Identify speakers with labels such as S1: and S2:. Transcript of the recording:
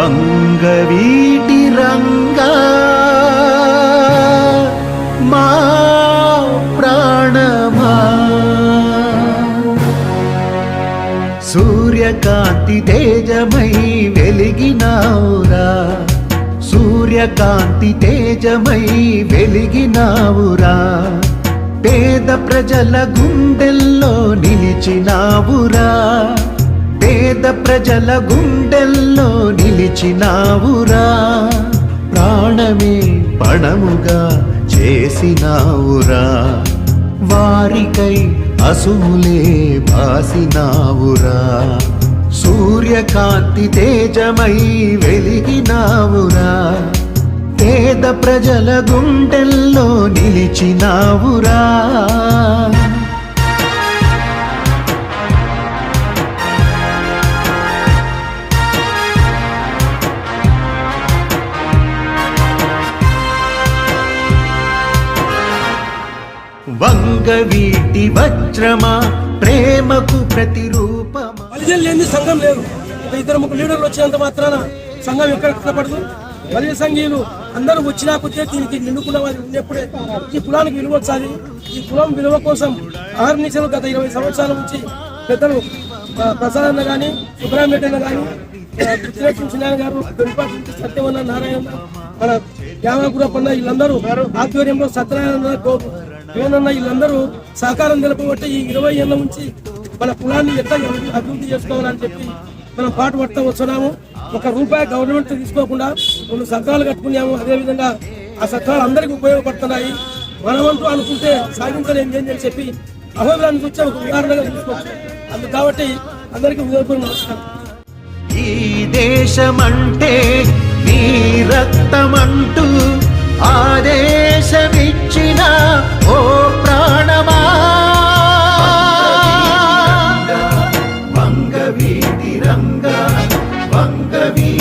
S1: వంగవీటి రంగా మా ప్రాణమా. సూర్యకాంతి తేజమై వెలిగినావురా. సూర్యకాంతి తేజమై వెలిగినావురా. పేద ప్రజల గుండెల్లో నిలిచినావురా. ప్రజల గుండెల్లో నిలిచినావురా. ప్రాణమే పణముగా చేసినావురా. వారికై అసూలే బాసినావురా. సూర్యకాంతి తేజమై వెలిగినావురా. పేద ప్రజల గుండెల్లో నిలిచినావురా. వంగవీటి వజ్రమా ప్రేమకు ప్రతిరూపమా.
S2: బలిజన్ లేని సంఘం లేదు. ఒక ఇద్దరు ముగ్గురు లీడర్లు వచ్చినంత మాత్రాన సంఘం ఎక్కడ కష్టపడదు బలిజ సంఘీయులు అందరూ వచ్చినా కొద్దే దీనికి నిండుకున్న వారు ఉన్నప్పుడే ఈ కులానికి విలువ వచ్చాలి ఈ కులం విలువ కోసం ఆహర్నిశలు గత ఇరవై సంవత్సరాల నుంచి పెద్దలు ప్రసాదన్న కానీ సుబ్రహ్మణ్యన్న కానీ పృథ్వీలక్ష్మి గారు వెనుపాటి సత్యవన్న నారాయణ మన యామగురప్పన్న వీళ్ళందరూ ఆధ్వర్యంలో సత్యనారాయణ ఏమన్నా వీళ్ళందరూ సహకారం తెలుపబట్టి ఈ ఇరవై ఏళ్ళ నుంచి మన కులాన్ని ఎట్లా అభివృద్ధి చేసుకోవాలని చెప్పి మనం పాటు పడతా వస్తున్నాము. ఒక రూపాయి గవర్నమెంట్ తీసుకోకుండా రెండు సత్రాలు కట్టుకున్నాము. అదేవిధంగా ఆ సత్రాలు అందరికీ ఉపయోగపడుతున్నాయి. మనమంటూ అనుకుంటే సాగించలేం ఏంటి అని చెప్పి అభివృద్ధి చూస్తే ఒక ఉదాహరణగా తీసుకోవచ్చు అందుకు కాబట్టి అందరికీ ఉదయపూర్వ నమస్కారం.
S1: ఈ దేశమంటే నీ రక్తమంటూ ఆదేశమిచ్చి vida.